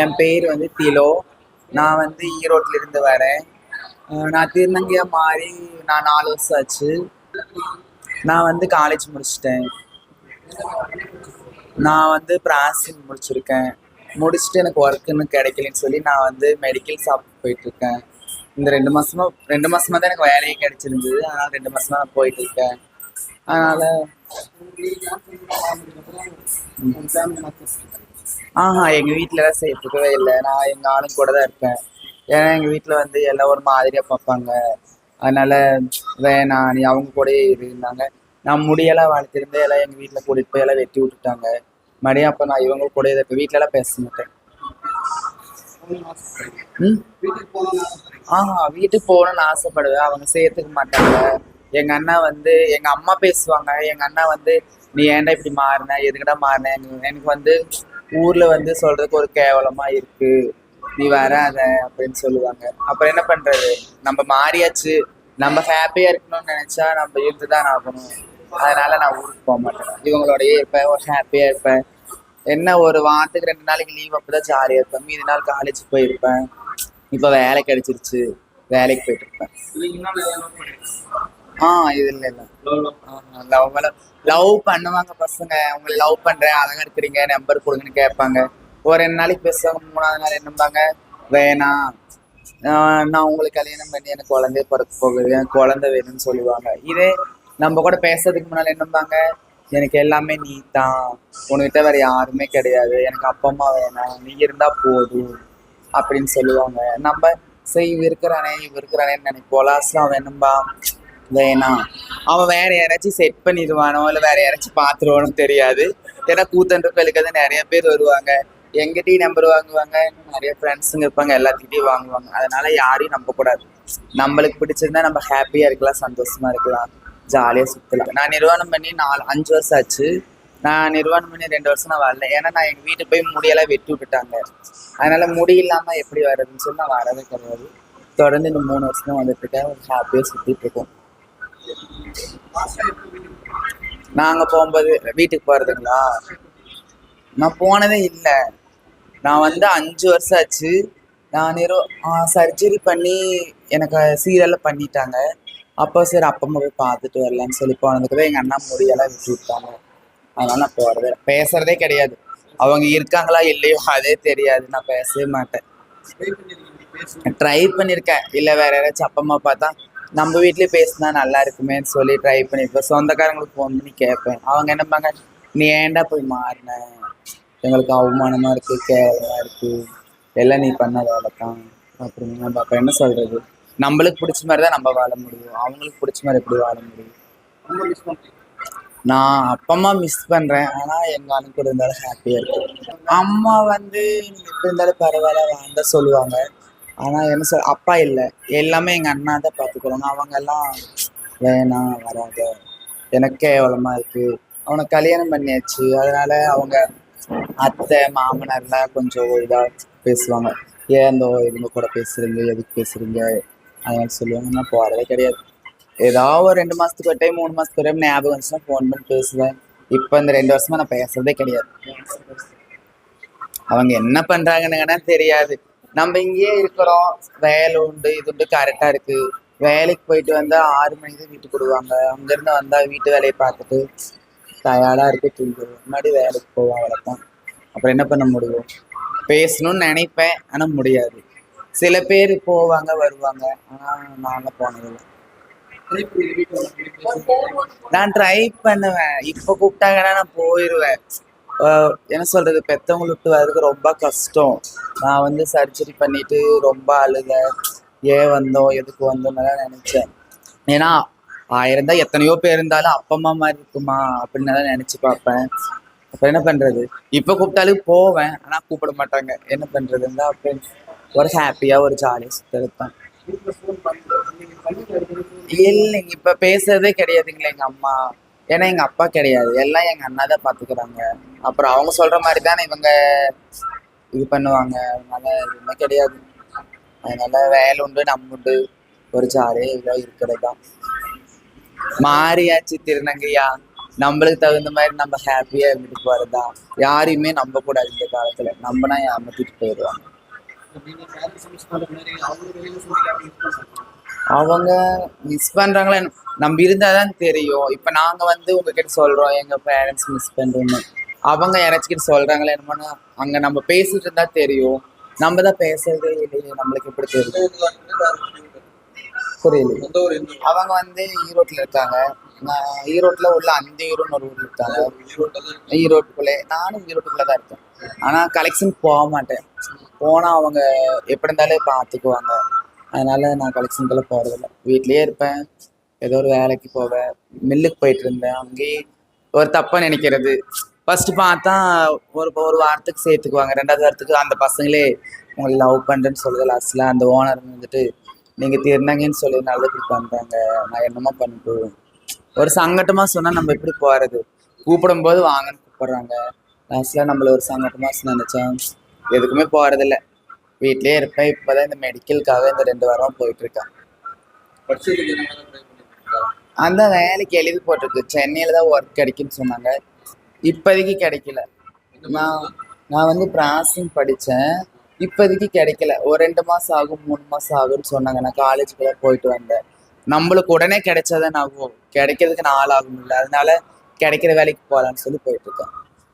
என் பேர் வந்து திலோ. நான் வந்து ஈரோட்டில் இருந்து வரேன். நான் திருநங்கையா மாறி நான் நாலு வருஷம் ஆச்சு. நான் வந்து காலேஜ் முடிச்சிட்டேன். நான் வந்து பிராசிங் முடிச்சிருக்கேன். முடிச்சுட்டு எனக்கு ஒர்க்குன்னு கிடைக்கலன்னு சொல்லி நான் வந்து மெடிக்கல் ஷாப் போயிட்டு இருக்கேன். இந்த ரெண்டு மாசமா ரெண்டு மாசமா தான் எனக்கு வேலையே கிடைச்சிருந்தது. அதனால ரெண்டு மாசமா நான் போயிட்டு இருக்கேன். அதனால ஆஹா எங்க வீட்ல எல்லாம் சேர்த்துக்கவே இல்லை. நான் எங்க ஆளுங்க கூட தான் இருப்பேன். ஏன்னா எங்க வீட்ல வந்து எல்லாம் ஒரு மாதிரியா பார்ப்பாங்க. அதனால வேணாம் நீ அவங்க கூட இருந்தாங்க நான் முடியெல்லாம் வளர்த்திருந்தே எல்லாம் எங்க வீட்ல கூட்டிட்டு போய் எல்லாம் வெட்டி விட்டுட்டாங்க. மறுபடியும் அப்ப நான் இவங்க கூட இருப்பேன். வீட்ல எல்லாம் பேச மாட்டேன். ஆஹா வீட்டுக்கு போகணும்னு ஆசைப்படுவேன். அவங்க சேர்த்துக்க மாட்டாங்க. எங்க அண்ணா வந்து எங்க அம்மா பேசுவாங்க. எங்க அண்ணா வந்து நீ ஏன்டா இப்படி மாறின? எதுக்கிட்ட மாறின? எனக்கு வந்து ஊர்ல வந்து சொல்றதுக்கு ஒரு கேவலமா இருக்கு. நீ வராத அப்படின்னு சொல்லுவாங்க. அப்புறம் என்ன பண்றது? நம்ம மாறியாச்சு. நம்ம ஹாப்பியா இருக்கணும்னு நினைச்சா நம்ம இருந்துதான் ஆகணும். அதனால நான் ஊருக்கு போக மாட்டேன். இவங்களோடயே இருப்பேன். ஒரு ஹாப்பியா இருப்பேன். என்ன ஒரு வாரத்துக்கு ரெண்டு நாளைக்கு லீவ் அப்பதான் ஜாலியா இருப்பேன். மீதி நாள் காலேஜ் போயிருப்பேன். இப்போ வேலை கிடைச்சிருச்சு. வேலைக்கு போயிட்டு இருப்பேன். ஆ இது இல்ல இல்லை. லவ் லவ் பண்ணுவாங்க பசங்க. உங்களை லவ் பண்றேன் அழகா இருக்கிறீங்க நம்பர் கொடுங்கன்னு கேட்பாங்க. ஒரு ரெண்டு நாளைக்கு பேசுவாங்க மூணாவது நாள் என்னம்பாங்க வேணாம் ஆஹ் நான் உங்களுக்கு கல்யாணம் பண்ணி எனக்கு குழந்தைய பிறக்க போகுது எனக்கு குழந்தை வேணும்னு சொல்லுவாங்க. இதே நம்ம கூட பேசுறதுக்கு முன்னால என்னம்பாங்க எனக்கு எல்லாமே நீ தான் உன்கிட்ட வேற யாருமே கிடையாது. எனக்கு அப்பா அம்மா வேணாம். நீ இருந்தா போதும் அப்படின்னு சொல்லுவாங்க. நம்ம சரி இவ இருக்கிறானே இவ இருக்கிறானேன்னு நினைப்போம். லாஸ்ட்ல அவன் என்னம்பா வேணாம் அவன் வேற யாராச்சும் செட் பண்ணிடுவானோ? இல்லை வேற யாராச்சும் பார்த்துருவானோ தெரியாது. ஏன்னா கூத்தன்றப்பலுக்கு வந்து நிறைய பேர் வருவாங்க. எங்கிட்டயும் நம்பர் வாங்குவாங்க. நிறைய ஃப்ரெண்ட்ஸுங்க இருப்பாங்க. எல்லாத்துக்கிட்டையும் வாங்குவாங்க. அதனால யாரையும் நம்ப கூடாது. நம்மளுக்கு பிடிச்சிருந்தா நம்ம ஹாப்பியா இருக்கலாம். சந்தோஷமா இருக்கலாம். ஜாலியா சுத்தலாம் நான் நிர்வாணம் பண்ணி நாலு அஞ்சு வருஷம் ஆச்சு. நான் நிர்வாணம் பண்ணி ரெண்டு வருஷம் நான் வரல. ஏன்னா நான் எங்க வீட்டுக்கு போய் முடியெல்லாம் வெட்டி விட்டுட்டாங்க. அதனால முடி இல்லாம எப்படி வர்றதுன்னு சொல்லி நான் வரவே கிடையாது. தொடர்ந்து இந்த மூணு வருஷம் வந்துட்டு இருக்கேன். ஹாப்பியா சுத்திட்டு இருக்கோம். நாங்க போகும்போது வீட்டுக்கு போறதுங்களா? நான் போனதே இல்லை. நான் வந்து அஞ்சு வருஷம் ஆச்சு. நான் நிரோ சர்ஜரி பண்ணி எனக்கு சீரியலில் பண்ணிட்டாங்க. அப்போ சரி அப்பம்மா போய் பார்த்துட்டு வரலான்னு சொல்லி போனதுக்கு தான் எங்கள் அண்ணா முடியெல்லாம் விட்டு விட்டாங்க. அதனால நான் போகிறது பேசுறதே கிடையாது. அவங்க இருக்காங்களா இல்லையோ அதே தெரியாது. நான் பேசவே மாட்டேன். ட்ரை பண்ணியிருக்கேன். இல்லை வேற யாராச்சும் அப்பம்மா பார்த்தா நம்ம வீட்லேயே பேசினா நல்லா இருக்குமேன்னு சொல்லி ட்ரை பண்ணியிருப்பேன் சொந்தக்காரங்களுக்கு ஃபோன் பண்ணி கேட்பேன் அவங்க என்னப்பாங்க நீ ஏன்டா போய் மாறின? எங்களுக்கு அவமானமா இருக்கு கேவலமாக இருக்கு. எல்லாம் நீ பண்ண வேலை தான் அப்படின்னு நம்ம அப்போ என்ன சொல்றது? நம்மளுக்கு பிடிச்ச மாதிரி தான் நம்ம வாழ முடியும். அவங்களுக்கு பிடிச்ச மாதிரி எப்படி வாழ முடியும்? நான் அப்பா அம்மா மிஸ் பண்றேன். ஆனால் எங்கள் அண்ணன் கூட இருந்தாலும் ஹாப்பியாக இருக்கும். அம்மா வந்து எப்படி இருந்தாலும் பரவாயில்ல வாழ்ந்தா சொல்லுவாங்க. ஆனால் என்ன சொல் அப்பா இல்லை. எல்லாமே எங்கள் அண்ணா தான் பாத்துக்கிறாங்க அவங்க எல்லாம் வேணாம் வராத. எனக்கே எவ்வளோமா இருக்கு. அவனை கல்யாணம் பண்ணியாச்சு. அதனால அவங்க அத்தை மாமனார்லாம் கொஞ்சம் இதாக பேசுவாங்க. ஏன் இந்த இவங்க கூட பேசுறீங்க? எதுக்கு பேசுறீங்க? அதனால சொல்லுவாங்க. நான் போறதே கிடையாது. ஏதாவது ஒரு ரெண்டு மாசத்துக்கு ஒரு டைம் மூணு மாசத்துக்கு ஒரு டைம் ஞாபகம் வந்துச்சுன்னா ஃபோன் பண்ணி பேசுவேன். இப்போ இந்த ரெண்டு வருஷமா நான் பேசுறதே கிடையாது. அவங்க என்ன பண்றாங்கன்னு தெரியாது. நம்ம இங்கேயே இருக்கிறோம். வேலை உண்டு இது உண்டு கரெக்டாக இருக்கு. வேலைக்கு போயிட்டு வந்தால் ஆறு மணிக்கு தான் வீட்டுக்கு விடுவாங்க. அங்கேருந்து வந்தால் வீட்டு வேலையை பார்த்துட்டு டயர்டா இருக்கு தூங்கிடுவோம். முன்னாடி வேலைக்கு போவோம் அவ்வளோதான் அப்புறம் என்ன பண்ண முடியும்? பேசணும்னு நினைப்பேன் ஆனால் முடியாது. சில பேர் போவாங்க வருவாங்க. ஆனால் நாங்க போனதில்லை நான் ட்ரை பண்ணுவேன். இப்போ கூப்பிட்டாங்கன்னா நான் போயிடுவேன் என்ன சொல்றது பெத்தவங்களை விட்டு வர்றதுக்கு ரொம்ப கஷ்டம். நான் வந்து சர்ஜரி பண்ணிட்டு ரொம்ப அழுத ஏன் வந்தோம் எதுக்கு வந்தோம்னு நினைச்சேன். ஏன்னா ஆயிரம் தான் எத்தனையோ பேர் இருந்தாலும் அப்பா அம்மா மாதிரி இருக்குமா அப்படின்னு தான் நினைச்சு பார்ப்பேன். அப்ப என்ன பண்றது? இப்ப கூப்பிட்டாலும் போவேன் ஆனா கூப்பிட மாட்டாங்க. என்ன பண்றதுன்னா தான் ஒரு ஹாப்பியா ஒரு ஜாலியா சுத்திருப்பேன் இல்லைங்க இப்ப பேசுறதே கிடையாதுங்களே எங்க அம்மா. ஏன்னா எங்க அப்பா கிடையாது. எல்லாம் எங்க அண்ணா தான் பார்த்துக்கிறாங்க அப்புறம் அவங்க சொல்ற மாதிரி தானே இவங்க இது பண்ணுவாங்க. அதனால எதுவுமே கிடையாது. அதனால வேலை உண்டு நம்ம உண்டு. ஒரு ஜாலியா இதோ இருக்கிறது தான் மாறியாச்சு திருநங்கையா. நம்மளுக்கு தகுந்த மாதிரி நம்ம ஹாப்பியா இருந்துட்டு போறதா? யாரையுமே நம்ப கூடாது இந்த காலத்துல. நம்பினா ஏமாத்திட்டு போயிடுவாங்க. அவங்க மிஸ் பண்றாங்களா என்ன- நம்ம இருந்தாதான் தெரியும். இப்ப நாங்க வந்து உங்ககிட்ட சொல்றோம் எங்க பேரண்ட்ஸ் மிஸ் பண்றோம்னு. அவங்க யாராச்சும் சொல்றாங்களா என்னமோன்னா அங்க நம்ம பேசிட்டு இருந்தா தெரியும். நம்ம தான் பேசுறதே இல்லையே நம்மளுக்கு எப்படி தெரியும்? புரியல. எந்த ஒரு அவங்க வந்து ஈரோட்ல இருக்காங்க. நான் ஈரோட்ல உள்ள அந்த ஈரோன்னு ஒரு ஊர் இருக்காங்க. ஈரோட்டுக்குள்ளே நானும் ஈரோட்டுக்குள்ளே தான் இருக்கேன். ஆனா கலெக்ஷன் போக மாட்டேன். போனா அவங்க எப்படி இருந்தாலும் பார்த்துக்குவாங்க. அதனால நான் கலெக்ஷனுக்குள்ள போறதில்ல. வீட்லயே இருப்பேன். ஏதோ ஒரு வேலைக்கு போவேன். மில்லுக்கு போயிட்டு இருந்தேன். அங்கேயே ஒரு தப்பா நினைக்கிறது. ஃபர்ஸ்ட் பார்த்தா ஒரு ஒரு வாரத்துக்கு சேர்த்துக்குவாங்க. ரெண்டாவது வாரத்துக்கு அந்த பசங்களே உங்களை லவ் பண்றேன்னு சொல்லுது. லாஸ்ட்ல அந்த ஓனர் வந்துட்டு நீங்க திருந்தாங்கன்னு சொல்லி நல்லது பண்ணுறாங்க பண்றாங்க. நான் என்னமோ பண்ணிட்டு ஒரு சங்கட்டமா சொன்னா நம்ம எப்படி போறது? கூப்பிடும் போது வாங்கன்னு கூப்பிடுறாங்க. லாஸ்ட்ல நம்மள ஒரு சங்கட்டமா நினச்சேன் எதுக்குமே போகிறதில்ல வீட்லயே இருப்பேன். இப்பதான் இந்த மெடிக்கலுக்காக இந்த ரெண்டு வாரம் போயிட்டு இருக்கேன் அந்த வேலைக்கு எழுதி போட்டிருக்கு. சென்னையில தான் ஒர்க் கிடைக்குன்னு சொன்னாங்க. இப்போதைக்கு கிடைக்கல. நான் நான் வந்து ப்ராசிங் படித்தேன் இப்போதைக்கு கிடைக்கல. ஒரு ரெண்டு மாதம் ஆகும் மூணு மாதம் ஆகும்னு சொன்னாங்க. நான் காலேஜுக்குள்ள போயிட்டு வந்தேன். நம்மளுக்கு உடனே கிடைச்சாதான் ஆகும். கிடைக்கிறதுக்கு நாள் ஆகும்ல. அதனால கிடைக்கிற வேலைக்கு போகலான்னு சொல்லி போயிட்டு இருக்கேன்